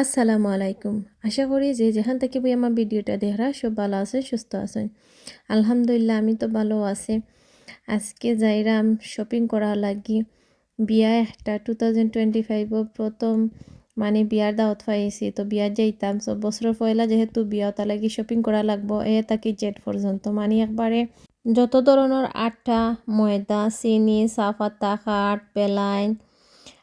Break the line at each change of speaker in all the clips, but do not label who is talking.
আসসালামু আলাইকুম। আশা করি যে যেখান থেকে বই আমার ভিডিওটা দেখরা, সব ভালো আছেন, সুস্থ আছেন। আলহামদুলিল্লাহ, আমি তো ভালো আছে। আজকে যাইরাম শপিং করা লাগি। বিয়া একটা টু থাউজেন্ড টোয়েন্টি ফাইভও প্রথম মানে বিয়ার দাওয়াত পাইছি। তো বিয়ার যাইতাম। সব বছরের পয়লা যেহেতু বিয়া তা লাগি শপিং করা লাগবো। এ তাকি জেট পর্যন্ত। মানে একবারে যত ধরনের আটা, ময়দা, চিনি চাপাতা খাট বেলাইন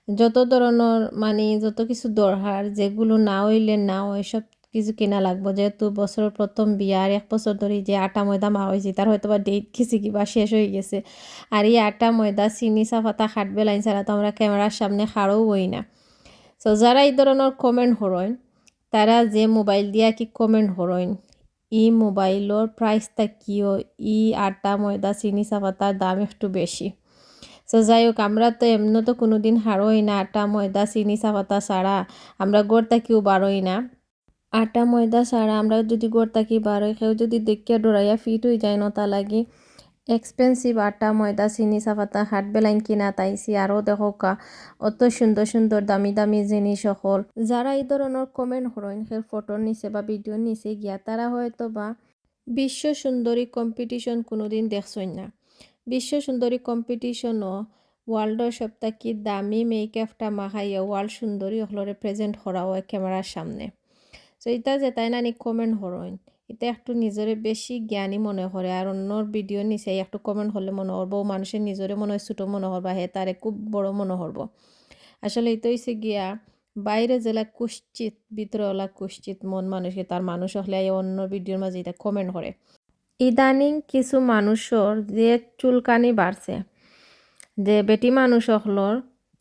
যত ধরনের মানে যত কিছু দরকার, যেগুলো না হইলে না সব কিছু কিনা লাগবো। যেহেতু বছরের প্রথম বিয়ার এক বছর ধরে যে আটা ময়দা মা হয়েছে, তার হয়তো বা ডেট কিছু কিবা শেষ হয়ে গেছে। আর এই আটা ময়দা, চিনি চাফাতা খাটবে লাইন ছাড়া তো আমরা ক্যামেরার সামনে খাড়ও হই না। সো যারা এই ধরনের কমেন্ট হরইন, তারা যে মোবাইল দিয়া কি কমেন্ট হরইন ই মোবাইলের প্রাইসটা কিও ই আটা ময়দা, চিনি চাফাতার দাম একটু বেশি। সো যাই হোক আমরা তো এমন তো কোনো দিন হারোই না। আটা, ময়দা, চিনি, চাপাতা ছাড়া আমরা গোড় তাকিও বারোই না। আটা, ময়দা ছাড়া আমরা যদি গোড় তাকি বারোই, কেউ যদি দেখিয়া ডরাইয়া ফিট হয়ে যায় নতা লাগি। এক্সপেন্সিভ আটা, ময়দা, চিনি, চাপাতা, হাট বেলাইন কিনা তাইছি। আরও দেখো কা, অত সুন্দর সুন্দর দামি দামি জিনিস সকল। যারা এই ধরনের কমেন্ট হরইন সে ফটোর নিচে বা ভিডিওর নিচে গিয়া তারা হয়তো বা বিশ্ব সুন্দরী কম্পিটিশন কোনোদিন দেখছই না। বিশ্ব সুন্দরী কম্পিটিশনও ওয়ার্ল্ডর সপ্তাহে দামি মেকআপটা মাখাইয়া ওয়ার্ল্ড সুন্দরী হলরে প্রেজেন্ট হয় ক্যামেরার সামনে। তো এটা যে তাই নানি কমেন্ট হরইন। এটা একটু নিজরে বেশি জ্ঞানী মনে করে আর অন্যর ভিডিও নিচে একটু কমেন্ট হলে মনে হরব মানুষের নিজরে মনে হয় ছোটো মনে হরবা, হে তারে খুব বড় মনে হরব। আসলে এটা হয়েছে গিয়া বাইরে জেলা কুশ্চিত, ভিতরে ওলা কুশ্চিত মন মানুষকে, তার মানুষ হলে অন্য ভিডিওর মাঝে এটা কমেন্ট করে ইদানিং কিছু মানুষর যে চুলকানি বাড়ছে, যে বেটি মানুষ হলর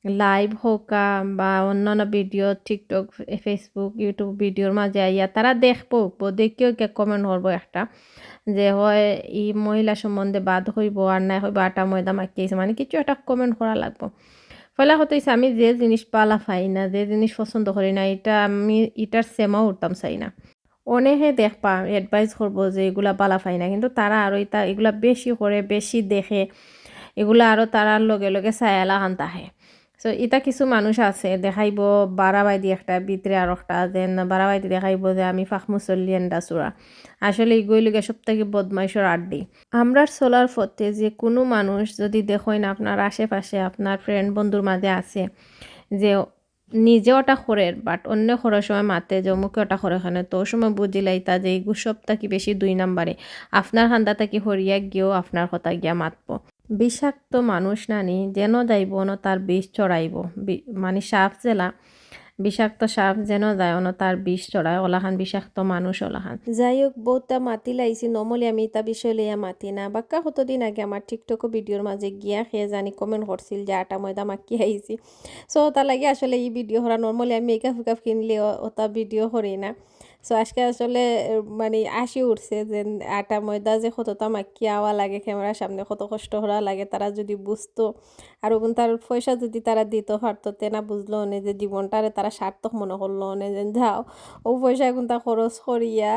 লাইভ হোকা বা অন্যান্য ভিডিও টিকটক ফেসবুক ইউটিউব ভিডিওর মাঝে আইয়া তারা দেখব দেখিও কে কমেন্ট করব একটা, যে হয় ই মহিলা সম্বন্ধে বাদ হইব আর নাই হইব, আটা ময়দা মাখিয়েছে মানে কিছু একটা কমেন্ট করা লাগবো। ফলে হতেছে আমি যে জিনিস পালা পাই না, যে জিনিস পছন্দ করি না, এটা আমি, এটার সেমাও উঠতাম চাই না। অনেকে দেখবা এডভাইস করব যে এগুলা বালা পাই না। কিন্তু তারা আরও এটা, এগুলা বেশি করে, বেশি দেখে, এগুলা আরও তারার লগে লগে চায়ালা খান তাহে। সো এটা কিছু মানুষ আছে, দেখাইব বাড়াবাইদি একটা, ভিতরে আর একটা দেন বাড়াবাইদি দেখাইব যে আমি ফাঁক মুসল্লি এন্ডা চূড়া আসলে এগুই লগে সব থেকে বদমাইশর আড্ডি। আমরার চলার পথে যে কোনো মানুষ যদি দেখেন আপনার আশেপাশে আপনার ফ্রেন্ড বন্ধুর মাঝে আছে, যে নিজে ওটা খরের বাট অন্য খরের সময় মাতে যে মুখে ওটা খরে খানে তো সময় বুঝিলাই তা যে এই গুসবটা কি বেশি দুই নাম্বারে। আপনার হান্দা থাকি হরিয়া গিয়েও আপনার কথা গিয়া মাতব। বিষাক্ত মানুষ নানি, যেন যাইব ন তার বিষ চড়াইব মানে সাপ জেলা। বিষাক্ত সাপ যেন যায়, অন তার বিষ চড়ায়। ওলাহান বিষাক্ত মানুষ, ওলাহান। যাই হোক বৌতা মাতি লাইছি, নমলে আমি তা বিষয় লইয়া মাতি না। বাক্কা কতদিন আগে আমার টিকটক ভিডিওর মাঝে গিয়া খেয়ে জানি কমেন্ট করছিল যে আটা ময়দা মাকি আইছি। সো তা লাগে আসলে এই ভিডিও হরা নর্মালি আমি মেকআপ ফেকআপ কিনলে ওটা ভিডিও করি না। সো আজকে আসলে মানে আসি উঠছে যে, আটা ময়দা যে কতটা মাকি আওয়া লাগে, ক্যামেরার সামনে কত কষ্ট করা লাগে, তারা যদি বুঝতো। আর ওগুন তার পয়সা যদি তারা দিত, পারতো তেনা বুঝলো নে যে জীবনটারে তারা সার্থক মনে করল নে যে, যাও, ও পয়সা এখন তা খরচ করিয়া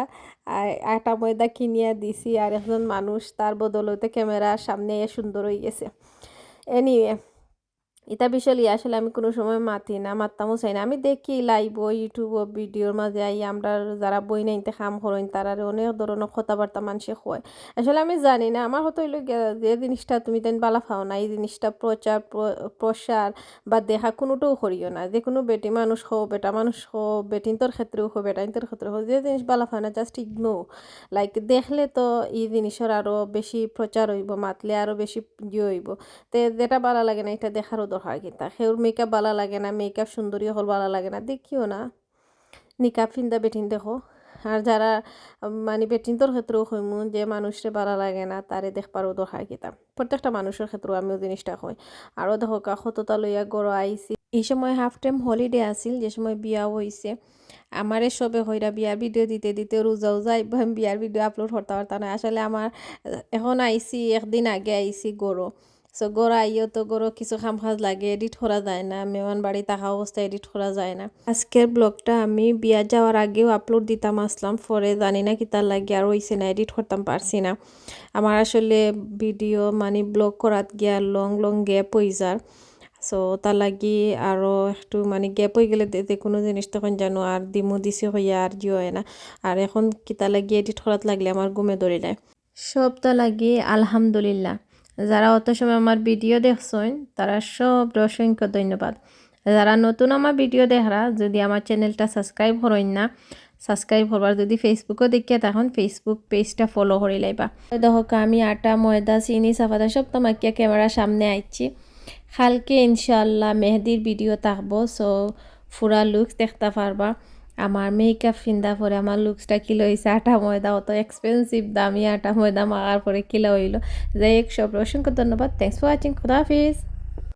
আটা ময়দা কিনিয়া দিছি, আর একজন মানুষ তার বদলতে ক্যামেরার সামনে সুন্দর হয়ে গেছে এনিওয়ে এটা বিষয় আসলে আমি কোনো সময় মাতি না মারতামও চাই না। আমি দেখি লাইভ ইউটিউব ভিডিওর মাঝে আই আমরা যারা বই নাইতে খাম করেন, তারা অনেক ধরনের কথাবার্তা মানুষে কয়। আসলে আমি জানি না, আমার হতো হইল যে জিনিসটা তুমি তেন বালা পাও না, এই জিনিসটা প্রচার প্রসার বা দেখা কোনোটাও করিও না। যে কোনো বেটি মানুষ হো বেটা মানুষ হো বেটিনতর ক্ষেত্রেও হো বেটাইনতর ক্ষেত্রে হো যে জিনিস বালা পাও না জাস্ট ইগনো লাইক দেখলে তো এই জিনিসের আরও বেশি প্রচার হইব, মাতলে আরও বেশি ইয়ে হইব। তে যেটা বালা লাগে না, এটা দেখারও দরকার কিন্তু। সেউর মেকআপ ভালো লাগে না মেকআপ সুন্দরী হল ভালো লাগে না, দেখিও না। নিকাপ ফিন্দা বেটিন দেখো। আর যারা মানে বেটিনতর ক্ষেত্রেও হইমু যে মানুষরে ভালো লাগে না তারে দেখবারও দরকার কিতাম প্রত্যেকটা মানুষের ক্ষেত্রেও আমিও জিনিসটা হই আরও দেখো কাকততা লইয়া গড় আইসি এই সময় হাফ টাইম হলিডে আসিল যে সময় বিয়াও হয়েছে আমারে সবে হইরা বিয়ার ভিডিও দিতে দিতে রোজা উজা বিয়ার ভিডিও আপলোড করতে পারতাম আসলে আমার এখন আইসি একদিন আগে আইসি গরো সো গোড়া আইও তো গোড়ো কিছু খাম খাজ লাগে এডিট করা যায় না মেহমান বাড়ি থাকা অবস্থায় এডিট করা যায় না আজকের ব্লগটা আমি বিয়া যাওয়ার আগেও আপলোড দিতাম আসলাম পরে জানি না কি তার লাগে আর হইছে না এডিট করতাম পারছি না আমার আসলে ভিডিও মানে ব্লগ করাত গিয়া লং লং গ্যাপ হয়ে যার সো তা লাগি আরও একটু মানে গ্যাপ হয়ে গেলে যে কোনো জিনিস তখন জানো আর দিমু দিছি হইয়া আর জিও হয় না আর এখন কিতা লাগি এডিট করাত লাগলে আমার ঘুমে ধরে নেয় সবটা লাগি আলহামদুলিল্লাহ যারা অত সময় আমার ভিডিও দেখছেন, তারা সব অসংখ্য ধন্যবাদ। যারা নতুন আমার ভিডিও দেখরা, যদি আমার চ্যানেলটা সাবস্ক্রাইব করেন না, সাবস্ক্রাইব করবার যদি ফেসবুকও দেখিয়া তখন ফেসবুক পেজটা ফলো করে লাইবা। দেখো, আমি আটা, ময়দা, চিনি, চাপাতা সব তোমাকে ক্যামেরার সামনে আইছি। কালকে ইনশাল্লাহ মেহেদির ভিডিও থাকব সো ফুরা লুক দেখতে পারবা। আমার মেকআপ ফিন্দা পরে আমার লুকসটা কিলো হয়েছে আটা ময়দা অত এক্সপেন্সিভ দামি আটা ময়দা মাগার পরে কিলো হইল যাই হোক সব অসংখ্য ধন্যবাদ। থ্যাংকস ফর ওয়াচিং খুদা হাফিজ